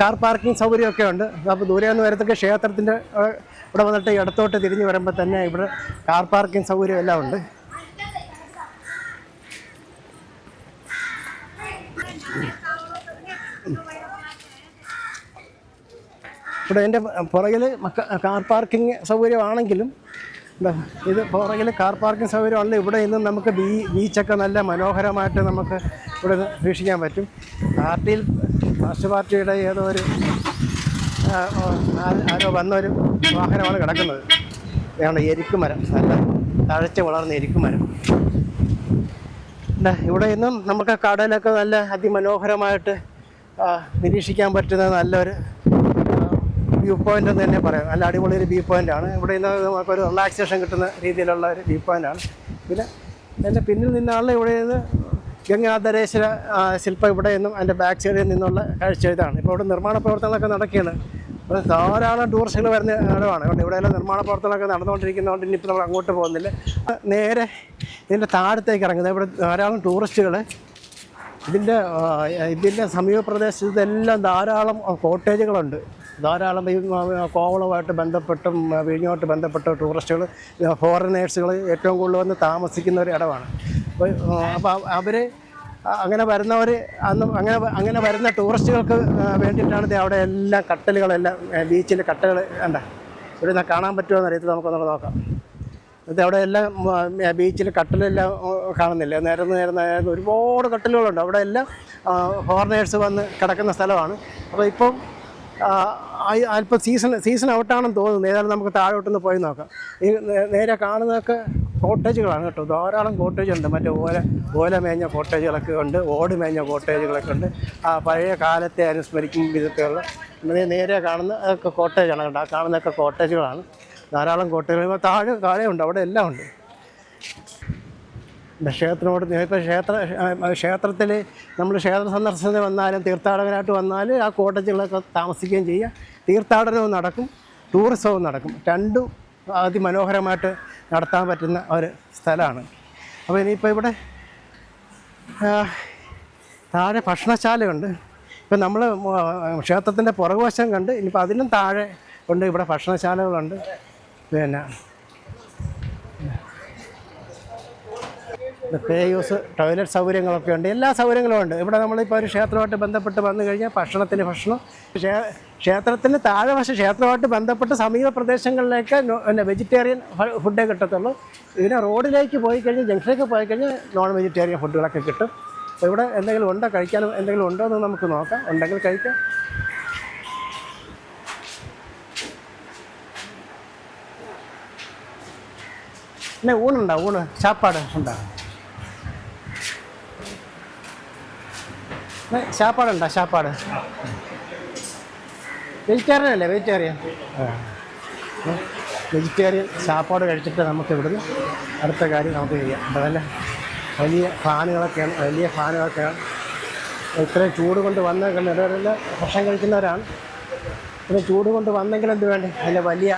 കാർ പാർക്കിംഗ് സൗകര്യമൊക്കെ ഉണ്ട്. അപ്പോൾ ദൂരെ നിന്ന് വരത്തൊക്കെ ക്ഷേത്രത്തിന്റെ ഇവിടെ വന്നിട്ട് ഇടത്തോട്ട് തിരിഞ്ഞ് വരുമ്പോൾ തന്നെ ഇവിടെ കാർ പാർക്കിംഗ് സൗകര്യം എല്ലാം ഉണ്ട്. ഇവിടെ എന്റെ പുറകിൽ കാർ പാർക്കിംഗ് സൗകര്യമാണെങ്കിലും ഇത് പുറകിൽ കാർ പാർക്കിംഗ് സൗകര്യമുള്ള ഇവിടെ നിന്നും നമുക്ക് ബീ ബീച്ചൊക്കെ നല്ല മനോഹരമായിട്ട് നമുക്ക് ഇവിടെ വീക്ഷിക്കാൻ പറ്റും. പാർട്ടിയിൽ ഫാസ്റ്റ് പാർട്ടിയുടെ ഏതോ ഒരു ആരോ വന്നൊരു വാഹനമാണ് കിടക്കുന്നത്. ഇതാണ് എരിക്കുമരം. നല്ല തഴച്ച് വളർന്ന എരിക്കുമരം. ഇവിടെ നിന്നും നമുക്ക് കടലൊക്കെ നല്ല അതിമനോഹരമായിട്ട് നിരീക്ഷിക്കാൻ പറ്റുന്ന നല്ലൊരു വ്യൂ പോയിന്റ് എന്ന് തന്നെ പറയാം. നല്ല അടിപൊളി ഒരു വ്യൂ പോയിന്റ് ആണ്. ഇവിടെ നിന്ന് നമുക്കൊരു റിലാക്സേഷൻ കിട്ടുന്ന രീതിയിലുള്ള ഒരു വ്യൂ പോയിന്റ് ആണ്. പിന്നെ എന്റെ പിന്നിൽ നിന്നാണ് ഇവിടെ നിന്ന് ഗംഗാധരേശ്വര ശില്പം ഇവിടെ നിന്നും അതിന്റെ ബാക്ക് സൈഡിൽ നിന്നുള്ള കാഴ്ച ഇതാണ്. ഇപ്പോൾ ഇവിടെ നിർമ്മാണ പ്രവർത്തനങ്ങളൊക്കെ നടക്കുകയാണ്. ഇവിടെ ധാരാളം ടൂറിസ്റ്റുകൾ വരുന്ന ഇടമാണ്. അതുകൊണ്ട് ഇവിടെയെല്ലാം നിർമ്മാണ പ്രവർത്തനങ്ങളൊക്കെ നടന്നുകൊണ്ടിരിക്കുന്നതുകൊണ്ട് ഇനിയിപ്പോൾ നമ്മൾ അങ്ങോട്ട് പോകുന്നില്ല. നേരെ ഇതിന്റെ താഴത്തേക്ക് ഇറങ്ങുന്നത്. ഇവിടെ ധാരാളം ടൂറിസ്റ്റുകൾ ഇതിന്റെ ഇതിന്റെ സമീപ പ്രദേശത്ത് ഇതെല്ലാം ധാരാളം കോട്ടേജുകളുണ്ട് ധാരാളം ഈ കോവളമായിട്ട് ബന്ധപ്പെട്ടും വിഴിഞ്ഞുമായിട്ട് ബന്ധപ്പെട്ട ടൂറിസ്റ്റുകൾ ഫോറിനേഴ്സുകൾ ഏറ്റവും കൂടുതൽ വന്ന് താമസിക്കുന്ന ഒരു ഇടമാണ്. അപ്പോൾ അവർ അങ്ങനെ വരുന്നവർ അന്ന് അങ്ങനെ അങ്ങനെ വരുന്ന ടൂറിസ്റ്റുകൾക്ക് വേണ്ടിയിട്ടാണ് അവിടെ എല്ലാം കട്ടലുകളെല്ലാം ബീച്ചിൽ കട്ടകൾ കണ്ട ഇവിടെ കാണാൻ പറ്റുമോ എന്നറിയത്തില്ല നമുക്കൊന്ന് നോക്കാം. ഇത് അവിടെ എല്ലാം ബീച്ചിൽ കട്ടലെല്ലാം കാണുന്നില്ല? നേരം നേരം നേരം ഒരുപാട് കട്ടലുകളുണ്ട്. അവിടെ എല്ലാം ഫോറിനേഴ്സ് വന്ന് കിടക്കുന്ന സ്ഥലമാണ്. അപ്പോൾ ഇപ്പം അല്പം സീസൺ സീസൺ ഔട്ടാണെന്ന് തോന്നുന്നു. ഏതായാലും നമുക്ക് താഴോട്ടൊന്ന് പോയി നോക്കാം. ഈ നേരെ കാണുന്നതൊക്കെ കോട്ടേജുകളാണ് കേട്ടോ. ധാരാളം കോട്ടേജ് ഉണ്ട്. മറ്റേ ഓല ഓല മേഞ്ഞ കോട്ടേജുകളൊക്കെ ഉണ്ട്. ഓട് മേഞ്ഞ കോട്ടേജുകളൊക്കെ ഉണ്ട്. ആ പഴയ കാലത്തെ അനുസ്മരിക്കും വിധത്തിലുള്ള നേരെ കാണുന്ന അതൊക്കെ കോട്ടേജാണ് കേട്ടോ. ആ കാണുന്നതൊക്കെ കോട്ടേജുകളാണ് ധാരാളം കോട്ടേജുകൾ താഴെ താഴെ ഉണ്ട് അവിടെ എല്ലാം ഉണ്ട്. പിന്നെ ക്ഷേത്രത്തോട് ഇപ്പോൾ ക്ഷേത്ര ക്ഷേത്രത്തിൽ നമ്മൾ ക്ഷേത്ര സന്ദർശനത്തിന് വന്നാലും തീർത്ഥാടകനായിട്ട് വന്നാൽ ആ കോട്ടേജുകളൊക്കെ താമസിക്കുകയും ചെയ്യാം തീർത്ഥാടനവും നടക്കും ടൂറിസവും നടക്കും. രണ്ടും അതിമനോഹരമായിട്ട് നടത്താൻ പറ്റുന്ന ഒരു സ്ഥലമാണ്. അപ്പോൾ ഇനിയിപ്പോൾ ഇവിടെ താഴെ ഭക്ഷണശാലയുണ്ട്. ഇപ്പം നമ്മൾ ക്ഷേത്രത്തിന്റെ പുറകുവശം കണ്ട് ഇനിയിപ്പോൾ അതിലും താഴെ ഉണ്ട് ഇവിടെ ഭക്ഷണശാലകളുണ്ട്. പിന്നെ പേ യൂസ് ടോയ്ലറ്റ് സൗകര്യങ്ങളൊക്കെ ഉണ്ട്. എല്ലാ സൗകര്യങ്ങളും ഉണ്ട്. ഇവിടെ നമ്മളിപ്പോൾ ഒരു ക്ഷേത്രമായിട്ട് ബന്ധപ്പെട്ട് വന്നു കഴിഞ്ഞാൽ ഭക്ഷണത്തിന് ഭക്ഷണം ക്ഷേ- ക്ഷേത്രത്തിന് താഴെ പക്ഷേ ക്ഷേത്രമായിട്ട് ബന്ധപ്പെട്ട് സമീപ പ്രദേശങ്ങളിലേക്ക് പിന്നെ വെജിറ്റേറിയൻ ഫുഡേ കിട്ടത്തുള്ളൂ. ഇതിനെ റോഡിലേക്ക് പോയി കഴിഞ്ഞാൽ ജംഗ്ഷനിലേക്ക് പോയി കഴിഞ്ഞാൽ നോൺ വെജിറ്റേറിയൻ ഫുഡുകളൊക്കെ കിട്ടും. അപ്പോൾ ഇവിടെ എന്തെങ്കിലും ഉണ്ടോ? കഴിക്കാൻ എന്തെങ്കിലും ഉണ്ടോ എന്ന് നമുക്ക് നോക്കാം. ഉണ്ടെങ്കിൽ കഴിക്കാം. പിന്നെ ഊണുണ്ടോ ഊണ് ചാപ്പാട് ഉണ്ടോ? ശാപ്പാടുണ്ടോ? ശാപ്പാട്. വെജിറ്റേറിയൻ. അല്ലേ വെജിറ്റേറിയൻ വെജിറ്റേറിയൻ ശാപ്പാട് കഴിച്ചിട്ട് നമുക്ക് ഇവിടുന്ന് അടുത്ത കാര്യം നമുക്ക് ചെയ്യാം. നല്ല വലിയ ഫാനുകളൊക്കെയാണ് വലിയ ഫാനുകളൊക്കെയാണ് ഇത്രയും ചൂട് കൊണ്ട് വന്ന ഇടവരെല്ലാം ഭക്ഷണം കഴിക്കുന്നവരാണ്. ഇത്രയും ചൂട് കൊണ്ട് വന്നെങ്കിൽ എന്ത് വേണ്ടേ? അതിന്റെ വലിയ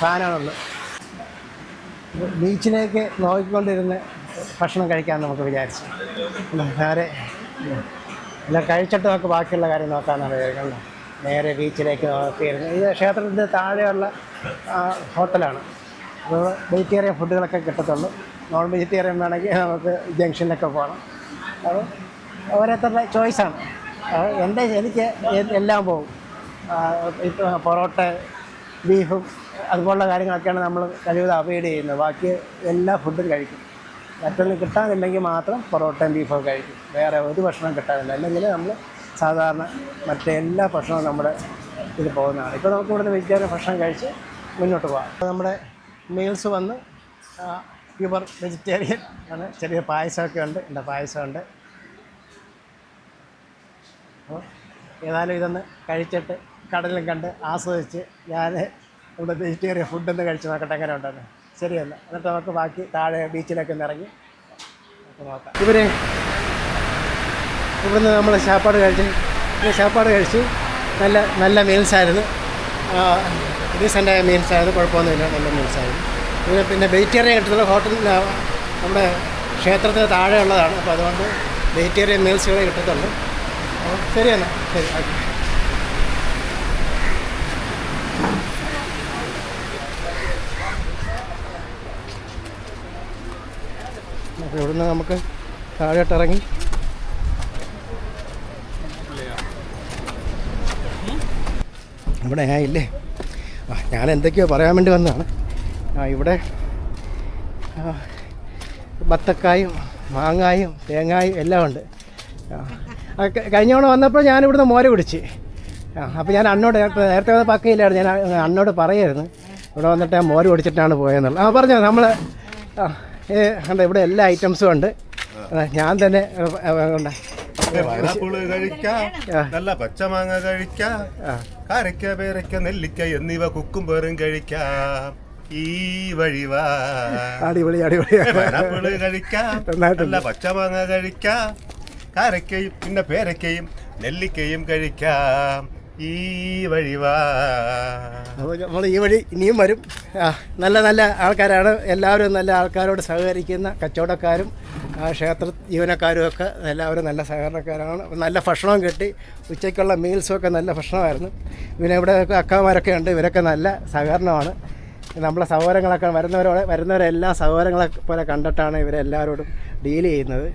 ഫാനാണുള്ളത്. ബീച്ചിലേക്ക് നോക്കിക്കൊണ്ടിരുന്ന് ഭക്ഷണം കഴിക്കാൻ നമുക്ക് വിചാരിച്ചു. വേറെ എല്ലാം കഴിച്ചിട്ട് നമുക്ക് ബാക്കിയുള്ള കാര്യം നോക്കാമെന്നാണ് നേരെ ബീച്ചിലേക്ക് നോക്കിയിരുന്നു ഇത് ക്ഷേത്രത്തിന്റെ താഴെയുള്ള ഹോട്ടലാണ്. അപ്പോൾ വെജിറ്റേറിയൻ ഫുഡുകളൊക്കെ കിട്ടത്തുള്ളൂ. നോൺ വെജിറ്റേറിയൻ വേണമെങ്കിൽ നമുക്ക് ജംഗ്ഷനിലൊക്കെ പോകണം. അത് ഓരോരുത്തരുടെ ചോയ്സാണ്. എന്റെ എനിക്ക് എല്ലാം പോകും ഇപ്പോൾ പൊറോട്ട ബീഫും അതുപോലുള്ള കാര്യങ്ങളൊക്കെയാണ് നമ്മൾ കഴിവതും അവോയ്ഡ് ചെയ്യുന്നത്. ബാക്കി എല്ലാ ഫുഡും കഴിക്കും. മറ്റൊന്നും കിട്ടാനില്ലെങ്കിൽ മാത്രം പൊറോട്ടയും ബീഫും കഴിക്കും വേറെ ഒരു ഭക്ഷണം കിട്ടാനില്ല അല്ലെങ്കിൽ നമ്മൾ സാധാരണ മറ്റെല്ലാ ഭക്ഷണവും നമ്മുടെ ഇത് പോകുന്നതാണ്. ഇപ്പോൾ നമുക്ക് ഇവിടുന്ന് വെജിറ്റേറിയൻ ഭക്ഷണം കഴിച്ച് മുന്നോട്ട് പോകാം അപ്പോൾ നമ്മുടെ മീൽസ് വന്ന് പ്യുവർ വെജിറ്റേറിയൻ ആണ്. ചെറിയ പായസമൊക്കെ ഉണ്ട്. എന്റെ പായസമുണ്ട് അപ്പോൾ ഏതായാലും ഇതൊന്ന് കഴിച്ചിട്ട് കടലും കണ്ട് ആസ്വദിച്ച് ഞാൻ ഇവിടെ വെജിറ്റേറിയൻ ഫുഡൊന്ന് കഴിച്ച് നോക്കട്ടെ. എങ്ങനെ ഉണ്ടെന്ന്? ശരിയല്ല എന്നിട്ട് നമുക്ക് ബാക്കി താഴെ ബീച്ചിലൊക്കെ ഒന്ന് ഇറങ്ങി നോക്കാം. ഇവരെ ഇവിടുന്ന് നമ്മൾ ശാപ്പാട് കഴിച്ച് ശാപ്പാട് കഴിച്ച് നല്ല നല്ല മീൽസായിരുന്നു റീസെന്റായ മീൽസായിരുന്നു കുഴപ്പമൊന്നുമില്ല. നല്ല മീൽസായിരുന്നു പിന്നെ പിന്നെ വെജിറ്റേറിയൻ കിട്ടുന്നത് ഹോട്ടലിൽ നമ്മുടെ ക്ഷേത്രത്തിന് താഴെ ഉള്ളതാണ് അപ്പോൾ അതുകൊണ്ട് വെജിറ്റേറിയൻ മീൽസുകളെ കിട്ടത്തുള്ളൂ. ശരി ശരി ഓക്കെ അപ്പോൾ ഇവിടുന്ന് നമുക്ക് താഴോട്ട് ഇറങ്ങി. ഇവിടെ ഇല്ലേ? ആ ഞാൻ എന്തൊക്കെയോ പറയാൻ വേണ്ടി വന്നതാണ്. ആ ഇവിടെ ബത്തക്കായും മാങ്ങായും തേങ്ങായും എല്ലാം ഉണ്ട്. കഴിഞ്ഞ തവണ വന്നപ്പോൾ ഞാൻ ഇവിടുന്ന് മോര കുടിച്ച്. ആ അപ്പോൾ ഞാൻ അണ്ണോട് നേരത്തെ വന്ന പക്കയില്ലായിരുന്നു ഞാൻ അണ്ണോട് പറയായിരുന്നു. ഇവിടെ വന്നിട്ട് മോര് കുടിച്ചിട്ടാണ് പോയെന്നുള്ളത്. ആ പറഞ്ഞോ നമ്മൾ ആ കണ്ടോ ഇവിടെ എല്ലാ ഐറ്റംസും ഉണ്ട്. ഞാൻ തന്നെ ഉണ്ട് പൈനാപ്പിൾ കഴിക്കാം നല്ല പച്ചമാങ്ങ കഴിക്കാം പേരക്ക നെല്ലിക്ക എന്നിവ കുക്കുംബറും കഴിക്കാം. ഈ വഴി അടിപൊളി അടിപൊളി. പൈനാപ്പിൾ കഴിക്കാം നല്ല പച്ചമാങ്ങ കഴിക്കാം കാരക്കയും പിന്നെ പേരക്കയും നെല്ലിക്കയും കഴിക്കാം. ഈ വഴി വാ. നമ്മൾ ഈ വഴി ഇനിയും വരും. നല്ല നല്ല ആൾക്കാരാണ്. എല്ലാവരും നല്ല ആൾക്കാരോട് സഹകരിക്കുന്ന കച്ചവടക്കാരും ക്ഷേത്ര ജീവനക്കാരും ഒക്കെ എല്ലാവരും നല്ല സഹകരണക്കാരാണ്. നല്ല ഭക്ഷണവും കിട്ടി. ഉച്ചയ്ക്കുള്ള മീൽസും ഒക്കെ നല്ല ഭക്ഷണമായിരുന്നു. പിന്നെ ഇവിടെ അക്കാമാരൊക്കെ ഉണ്ട്. ഇവരൊക്കെ നല്ല സഹകരണമാണ്. നമ്മളെ സഹോദരങ്ങളൊക്കെ വരുന്നവരോടെ വരുന്നവരെല്ലാം സഹോദരങ്ങളെ പോലെ കണ്ടിട്ടാണ് ഇവരെല്ലാവരോടും ഡീൽ ചെയ്യുന്നത്.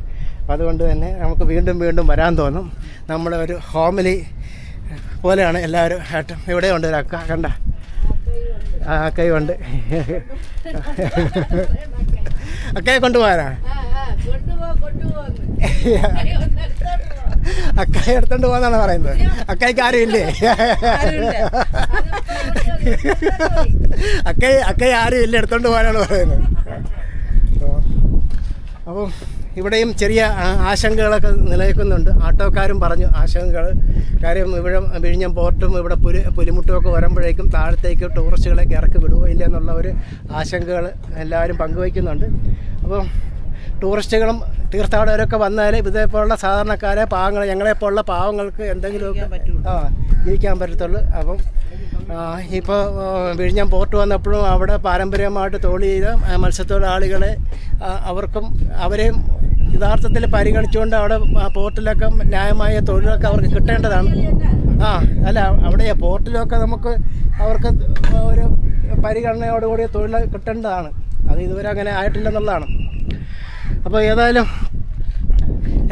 അതുകൊണ്ട് തന്നെ നമുക്ക് വീണ്ടും വീണ്ടും വരാൻ തോന്നും. നമ്മുടെ ഒരു ഹോമിലി പോലെയാണ് എല്ലാവരും. ഏട്ടം ഇവിടെ ഉണ്ട് ഒരു അക്ക കണ്ട? ആ അക്കയും കൊണ്ടുപോകാനാ? അക്കായി എടുത്തോണ്ട് പോകാന്നാണ് പറയുന്നത്. അക്കയ്ക്ക് ആരും ഇല്ലേ അക്കൈ അക്കയെ ആരും ഇല്ല എടുത്തോണ്ട് പോകാനാണ് പറയുന്നത്. അപ്പം ഇവിടെയും ചെറിയ ആശങ്കകളൊക്കെ നിലനിൽക്കുന്നുണ്ട്. ആട്ടോക്കാരും പറഞ്ഞു ആശങ്കകൾ കാര്യം ഇവിടെ വിഴിഞ്ഞം പോർട്ടും ഇവിടെ പുലി പുലിമുട്ടുമൊക്കെ വരുമ്പോഴേക്കും താഴത്തേക്ക് ടൂറിസ്റ്റുകളെ ഇറക്കി വിടുമോ ഇല്ല എന്നുള്ള ഒരു ആശങ്കകൾ എല്ലാവരും പങ്കുവയ്ക്കുന്നുണ്ട്. അപ്പം ടൂറിസ്റ്റുകളും തീർത്ഥാടകരൊക്കെ വന്നാൽ ഇതേപോലുള്ള സാധാരണക്കാരെ പാവങ്ങൾ ഞങ്ങളെപ്പോലുള്ള പാവങ്ങൾക്ക് എന്തെങ്കിലുമൊക്കെ ആ ജീവിക്കാൻ പറ്റത്തുള്ളൂ. അപ്പം ഇപ്പോൾ വിഴിഞ്ഞം പോർട്ട് വന്നപ്പോഴും അവിടെ പാരമ്പര്യമായിട്ട് തൊഴിൽ ചെയ്ത മത്സ്യത്തൊഴിലാളികളെ അവർക്കും അവരെയും യഥാർത്ഥത്തിൽ പരിഗണിച്ചുകൊണ്ട് അവിടെ ആ പോർട്ടിലൊക്കെ ന്യായമായ തൊഴിലൊക്കെ അവർക്ക് കിട്ടേണ്ടതാണ്. ആ അല്ല അവിടെ പോർട്ടിലൊക്കെ നമുക്ക് അവർക്ക് ഒരു പരിഗണനയോടുകൂടി തൊഴിൽ കിട്ടേണ്ടതാണ്. അത് ഇതുവരെ അങ്ങനെ ആയിട്ടില്ലെന്നുള്ളതാണ്. അപ്പോൾ ഏതായാലും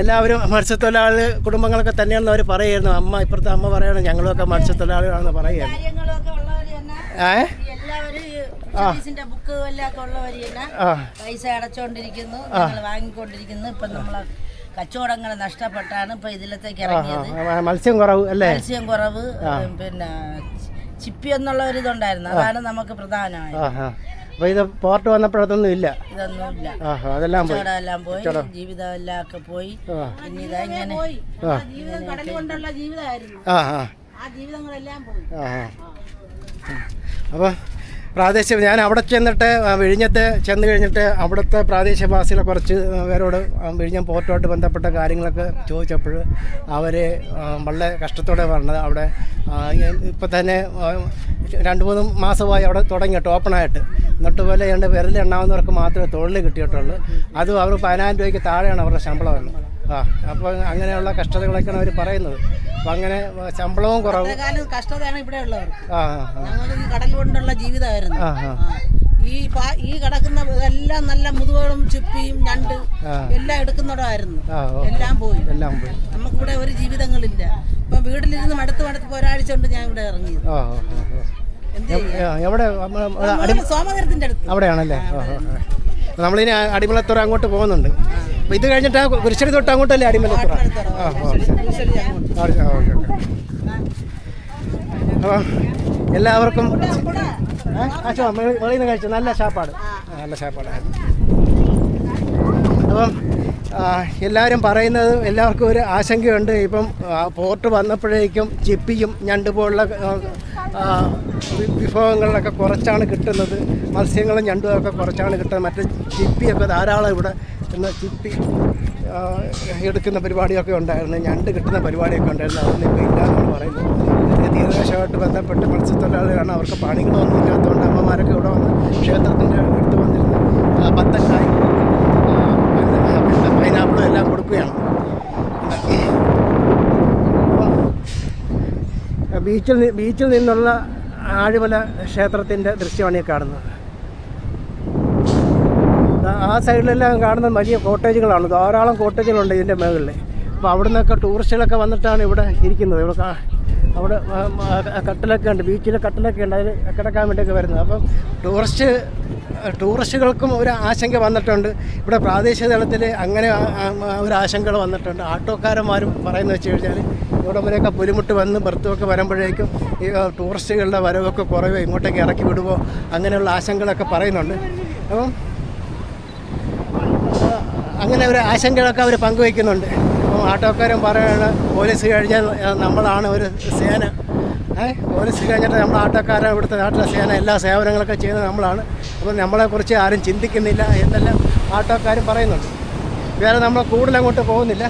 എല്ലാവരും മത്സ്യത്തൊഴിലാളി കുടുംബങ്ങളൊക്കെ തന്നെയാണെന്ന് അവർ പറയുമായിരുന്നു. അമ്മ ഇപ്പുറത്തെ അമ്മ പറയണം ഞങ്ങളൊക്കെ മത്സ്യത്തൊഴിലാളികളാണെന്ന് പറയുമായിരുന്നു. ഏ? സർവീസിന്റെ ബുക്ക് എല്ലാം ഉള്ളവര് തന്നെ പൈസ അടച്ചോണ്ടിരിക്കുന്നു ഞങ്ങൾ വാങ്ങിക്കൊണ്ടിരിക്കുന്നു. ഇപ്പൊ നമ്മളെ കച്ചവടങ്ങൾ നഷ്ടപ്പെട്ടാണ് ഇപ്പൊ ഇതിലത്തേക്ക് ഇറങ്ങിയത്. മത്സ്യം കുറവ് അല്ലേ? മത്സ്യം കുറവ് പിന്നെ ചിപ്പി എന്നുള്ള ഒരു ഇതുണ്ടായിരുന്നു. അതാണ് നമുക്ക് പ്രധാനമായത്. ആ ഇത് പോർട്ട് വന്നപ്പോഴത്തൊന്നും ഇല്ല? ആ, അതെല്ലാം പോയി. എല്ലാം പോയി. ജീവിതം എല്ലാം ഒക്കെ പോയി പിന്നെ ഇതാ ഇങ്ങനെ ജീവിതം കടൽ കൊണ്ടുള്ള ജീവിതമായിരുന്നു. ആ ആ. ആ ജീവിതങ്ങളെല്ലാം പോയി. ആ അപ്പോൾ പ്രാദേശിക ഞാൻ അവിടെ ചെന്നിട്ട് വിഴിഞ്ഞത്തെ ചെന്ന് കഴിഞ്ഞിട്ട് അവിടുത്തെ പ്രാദേശികവാസികളെ കുറച്ച് പേരോട് വിഴിഞ്ഞം പോർട്ടുമായിട്ട് ബന്ധപ്പെട്ട കാര്യങ്ങളൊക്കെ ചോദിച്ചപ്പോൾ അവർ വളരെ കഷ്ടത്തോടെ പറഞ്ഞത്. അവിടെ ഇപ്പം തന്നെ രണ്ട് മൂന്ന് മാസമായി അവിടെ തുടങ്ങിയിട്ട് ഓപ്പണായിട്ട് എന്നിട്ട് പോലെ രണ്ട് വിരലെണ്ണാവുന്നവർക്ക് മാത്രമേ തൊഴിൽ കിട്ടിയിട്ടുള്ളൂ. അതും അവർ പതിനായിരം രൂപയ്ക്ക് താഴെയാണ് അവരുടെ ശമ്പളം എന്ന് ആ അപ്പോൾ അങ്ങനെയുള്ള കഷ്ടതകളൊക്കെയാണ് അവർ പറയുന്നത്. അപ്പം അങ്ങനെ ശമ്പളവും കുറവ്. കഷ്ടതയാണ് ഇവിടെ ഉള്ളവർക്ക്. ആ ഞങ്ങൾക്ക് ഈ കടൽ കൊണ്ടുള്ള ജീവിതമായിരുന്നു. ഈ ഈ കിടക്കുന്ന എല്ലാം നല്ല മുതുകളും ചുപ്പിയും ഞണ്ട് എല്ലാം എടുക്കുന്നിടമായിരുന്നു. എല്ലാം പോയി. എല്ലാം പോയി. നമുക്കിവിടെ ഒരു ജീവിതങ്ങളില്ല. ഇപ്പൊ വീട്ടിലിരുന്ന് മടുത്ത് മടുത്ത് ഒരാഴ്ച കൊണ്ട് ഞാൻ ഇവിടെ ഇറങ്ങിയത്. എവിടെ സോമകരത്തിന്റെ അടുത്ത്. അവിടെയാണല്ലേ. നമ്മളിനി അടിമലത്തുറ അങ്ങോട്ട് പോകുന്നുണ്ട്. അപ്പോൾ ഇത് കഴിഞ്ഞിട്ട് കുരിശടി തൊട്ട് അങ്ങോട്ടല്ലേ അടിമലത്തുറ? ആ ഓക്കെ ഓക്കെ എല്ലാവർക്കും വെളിയിൽ നിന്ന് കഴിച്ചു. നല്ല ഷാപ്പാട് നല്ല ഷാപ്പാടായിരുന്നു അപ്പം എല്ലാവരും പറയുന്നത് എല്ലാവർക്കും ഒരു ആശങ്കയുണ്ട്. ഇപ്പം പോർട്ട് വന്നപ്പോഴേക്കും ചിപ്പിയും ഞണ്ട് പോലുള്ള വിഭവങ്ങളിലൊക്കെ കുറച്ചാണ് കിട്ടുന്നത്. മത്സ്യങ്ങളും ഞണ്ടും കുറച്ചാണ് കിട്ടുന്നത്. മറ്റേ ചിപ്പിയൊക്കെ ധാരാളം ഇവിടെ എന്ന ചിപ്പി എടുക്കുന്ന പരിപാടിയൊക്കെ ഉണ്ടായിരുന്നു. ഞണ്ട് കിട്ടുന്ന പരിപാടിയൊക്കെ ഉണ്ടായിരുന്നു. അതൊന്നും ഇപ്പോൾ ഇല്ല എന്നാണ് പറയുന്നത് തീരദേശമായിട്ട് ബന്ധപ്പെട്ട് മത്സ്യത്തൊഴിലാളികളാണ് അവർക്ക് പണികളൊന്നും ഇല്ലാത്തതുകൊണ്ട് അമ്മമാരൊക്കെ ഇവിടെ വന്ന് ക്ഷേത്രത്തിന്റെ അടുത്ത് വന്നിരുന്ന്. പത്തക്കായും പൈനാപ്പിളും എല്ലാം കൊടുക്കുകയാണ് അപ്പോൾ ബീച്ചിൽ ബീച്ചിൽ നിന്നുള്ള ആഴിമല ക്ഷേത്രത്തിന്റെ ദൃശ്യമാണ് ഈ കാണുന്നത്. ആ- സൈഡിലെല്ലാം കാണുന്ന വലിയ കോട്ടേജുകളാണ്. ധാരാളം കോട്ടേജുകളുണ്ട് ഇതിന്റെ മുകളിൽ അപ്പോൾ അവിടെ നിന്നൊക്കെ ടൂറിസ്റ്റുകളൊക്കെ വന്നിട്ടാണ് ഇവിടെ ഇരിക്കുന്നത്. ഇവിടെ അവിടെ കട്ടിലൊക്കെ ഉണ്ട്. ബീച്ചിൽ കട്ടിലൊക്കെ ഉണ്ട്. അതിൽ കിടക്കാൻ വേണ്ടിയൊക്കെ വരുന്നത്. അപ്പം ടൂറിസ്റ്റ് ടൂറിസ്റ്റുകൾക്കും ഒരു ആശങ്ക വന്നിട്ടുണ്ട്. ഇവിടെ പ്രാദേശിക തലത്തിൽ അങ്ങനെ ഒരു ആശങ്കകൾ വന്നിട്ടുണ്ട്. ആട്ടോക്കാരന്മാരും പറയുന്നത് വെച്ച് കഴിഞ്ഞാൽ ഇവിടെ വരെയൊക്കെ പുലിമുട്ട് വന്ന് ബർത്തുമൊക്കെ വരുമ്പോഴേക്കും ഈ ടൂറിസ്റ്റുകളുടെ വരവൊക്കെ കുറവോ ഇങ്ങോട്ടേക്ക് ഇറക്കി വിടുമോ അങ്ങനെയുള്ള ആശങ്കകളൊക്കെ പറയുന്നുണ്ട്. അപ്പം അങ്ങനെ ഒരു ആശങ്കകളൊക്കെ അവർ പങ്കുവയ്ക്കുന്നുണ്ട്. അപ്പം ആട്ടോക്കാരും പറയുകയാണ് പോലീസ് കഴിഞ്ഞാൽ നമ്മളാണ് ഒരു സേന. ഏഹ് പോലീസ് കഴിഞ്ഞിട്ട് നമ്മുടെ ആട്ടക്കാരൻ ഇവിടുത്തെ നാട്ടിലെ സേന എല്ലാ സേവനങ്ങളൊക്കെ ചെയ്യുന്നത് നമ്മളാണ്. അപ്പോൾ നമ്മളെക്കുറിച്ച് ആരും ചിന്തിക്കുന്നില്ല എന്നെല്ലാം ആട്ടോക്കാരും പറയുന്നുണ്ട്. വേറെ നമ്മൾ കൂടുതൽ അങ്ങോട്ട് പോകുന്നില്ല.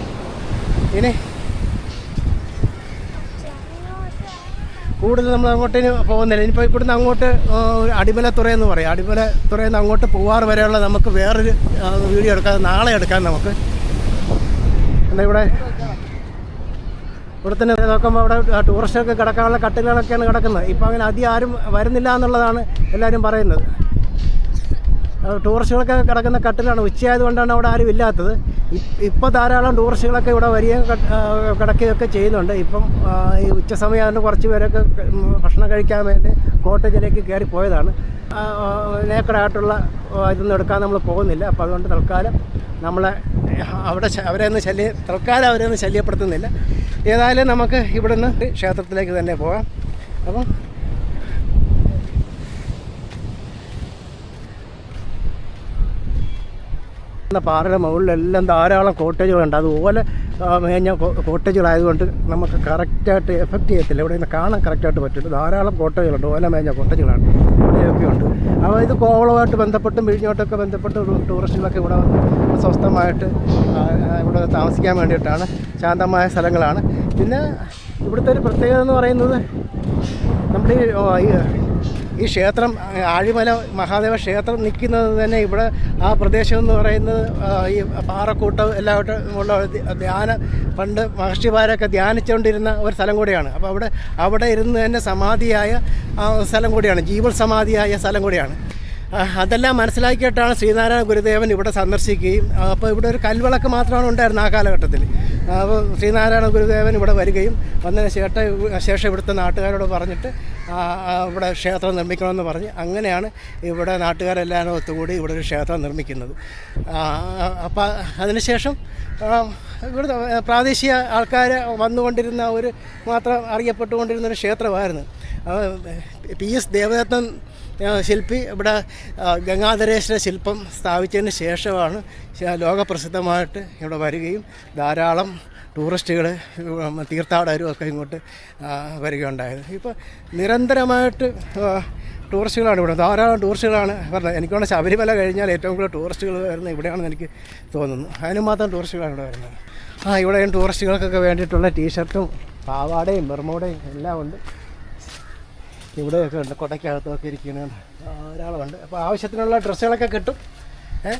ഇനി കൂടുതൽ നമ്മൾ അങ്ങോട്ടിന് പോകുന്നില്ല. ഇനിയിപ്പോൾ ഇവിടുന്ന് അങ്ങോട്ട് അടിമല എന്ന് പറയും. അടിമലത്തുറയിൽ നിന്ന് അങ്ങോട്ട് പൂവാർ വരെയുള്ള നമുക്ക് വേറൊരു വീഡിയോ എടുക്കാം. നാളെ എടുക്കാം നമുക്ക്. എന്നാൽ ഇവിടെ ഇവിടെ തന്നെ നോക്കുമ്പോൾ അവിടെ ടൂറിസ്റ്റൊക്കെ കിടക്കാനുള്ള കട്ടിലുകളൊക്കെയാണ് കിടക്കുന്നത്. ഇപ്പോൾ അങ്ങനെ അധികം ആരും വരുന്നില്ല എന്നുള്ളതാണ് എല്ലാവരും പറയുന്നത്. ടൂറിസ്റ്റുകളൊക്കെ കിടക്കുന്ന കട്ടിലാണ്. ഉച്ചയായതുകൊണ്ടാണ് അവിടെ ആരും ഇല്ലാത്തത്. ഇപ്പോൾ ധാരാളം ടൂറിസ്റ്റുകളൊക്കെ ഇവിടെ വരികയും കട- കിടക്കുകയൊക്കെ ചെയ്യുന്നുണ്ട്. ഇപ്പം ഈ ഉച്ച സമയമായതുകൊണ്ട് കുറച്ച് പേരൊക്കെ ഭക്ഷണം കഴിക്കാൻ വേണ്ടി കോട്ടേജിലേക്ക് കയറി പോയതാണ്. നേക്കടായിട്ടുള്ള ഇതൊന്നും എടുക്കാൻ നമ്മൾ പോകുന്നില്ല. അപ്പോൾ അതുകൊണ്ട് തൽക്കാലം നമ്മളെ അവിടെ അവരെ ഒന്ന് ശല്യം തൽക്കാലം അവരെ ഒന്ന് ശല്യപ്പെടുത്തുന്നില്ല. ഏതായാലും നമുക്ക് ഇവിടുന്ന് ക്ഷേത്രത്തിലേക്ക് തന്നെ പോകാം. അപ്പം എന്ന പാറയുടെ മുകളിലെല്ലാം ധാരാളം കോട്ടേജുകളുണ്ട് അതുപോലെ മേഞ്ഞ കോട്ടേജുകളായതുകൊണ്ട് നമുക്ക് കറക്റ്റായിട്ട് എഫക്റ്റ് ചെയ്യത്തില്ല. ഇവിടെ നിന്ന് കാണാൻ കറക്റ്റായിട്ട് പറ്റില്ല. ധാരാളം കോട്ടേജുകളുണ്ട് ഓല മേഞ്ഞ കോട്ടേജുകളാണ് ഇവിടെയൊക്കെ ഉണ്ട്. അപ്പോൾ ഇത് കോവളമായിട്ട് ബന്ധപ്പെട്ടും വിഴിഞ്ഞോട്ടൊക്കെ ബന്ധപ്പെട്ട് ടൂറിസ്റ്റുകളൊക്കെ ഇവിടെ സ്വസ്ഥമായിട്ട് ഇവിടെ താമസിക്കാൻ വേണ്ടിയിട്ടാണ് ശാന്തമായ സ്ഥലങ്ങളാണ്. പിന്നെ ഇവിടുത്തെ ഒരു പ്രത്യേകത എന്ന് പറയുന്നത് നമ്മുടെ ഈ ഈ ക്ഷേത്രം ആഴിമല മഹാദേവ ക്ഷേത്രം നിൽക്കുന്നത് തന്നെ ഇവിടെ ആ പ്രദേശം എന്ന് പറയുന്നത് ഈ പാറക്കൂട്ടം എല്ലാവരും ഉള്ള ധ്യ- ധ്യാന പണ്ട് മഹർഷിമാരൊക്കെ ധ്യാനിച്ചുകൊണ്ടിരുന്ന ഒരു സ്ഥലം കൂടിയാണ്. അപ്പോൾ അവിടെ അവിടെ ഇരുന്ന് തന്നെ സമാധിയായ സ്ഥലം കൂടിയാണ്. ജീവൽ സമാധിയായ സ്ഥലം കൂടിയാണ്. അതെല്ലാം മനസ്സിലാക്കിയിട്ടാണ് ശ്രീനാരായണ ഗുരുദേവൻ ഇവിടെ സന്ദർശിക്കുകയും അപ്പോൾ ഇവിടെ ഒരു കൽവിളക്ക് മാത്രമാണ് ഉണ്ടായിരുന്നത് ആ കാലഘട്ടത്തിൽ. അപ്പോൾ ശ്രീനാരായണ ഗുരുദേവൻ ഇവിടെ വരികയും വന്നതിന് ശേഷം ശേഷം ഇവിടുത്തെ നാട്ടുകാരോട് പറഞ്ഞിട്ട് ഇവിടെ ക്ഷേത്രം നിർമ്മിക്കണമെന്ന് പറഞ്ഞ് അങ്ങനെയാണ് ഇവിടെ നാട്ടുകാരെല്ലാവരും ഒത്തുകൂടി ഇവിടെ ഒരു ക്ഷേത്രം നിർമ്മിക്കുന്നത്. അപ്പം അതിനുശേഷം ഇവിടുത്തെ പ്രാദേശിക ആൾക്കാർ വന്നുകൊണ്ടിരുന്ന ഒരു മാത്രം അറിയപ്പെട്ടുകൊണ്ടിരുന്ന ഒരു ക്ഷേത്രമായിരുന്നു. പി എസ് ദേവദത്തൻ ശില്പി ഇവിടെ ഗംഗാധരേശ്വര ശില്പം സ്ഥാപിച്ചതിന് ശേഷമാണ് ലോകപ്രസിദ്ധമായിട്ട് ഇവിടെ വരികയും ധാരാളം ടൂറിസ്റ്റുകൾ തീർത്ഥാടകരും ഒക്കെ ഇങ്ങോട്ട് വരികയുണ്ടായത്. ഇപ്പോൾ നിരന്തരമായിട്ട് ടൂറിസ്റ്റുകളാണ് ഇവിടെ. ധാരാളം ടൂറിസ്റ്റുകളാണ് പറഞ്ഞത് എനിക്ക് തോന്നുന്നു ശബരിമല കഴിഞ്ഞാൽ ഏറ്റവും കൂടുതൽ ടൂറിസ്റ്റുകൾ വരുന്നത് ഇവിടെയാണെന്ന് എനിക്ക് തോന്നുന്നു. അതിന് മാത്രം ടൂറിസ്റ്റുകളാണ് ഇവിടെ വരുന്നത്. ആ ഇവിടെ ടൂറിസ്റ്റുകൾക്കൊക്കെ വേണ്ടിയിട്ടുള്ള ടീഷർട്ടും പാവാടയും ബെർമോടയും എല്ലാം ഉണ്ട്. ഇവിടെയൊക്കെ ഉണ്ട്. കൊടയ്ക്കകത്തൊക്കെ ഇരിക്കുന്നുണ്ട് ധാരാളമുണ്ട്. അപ്പോൾ ആവശ്യത്തിനുള്ള ഡ്രസ്സുകളൊക്കെ കിട്ടും. ഏഹ്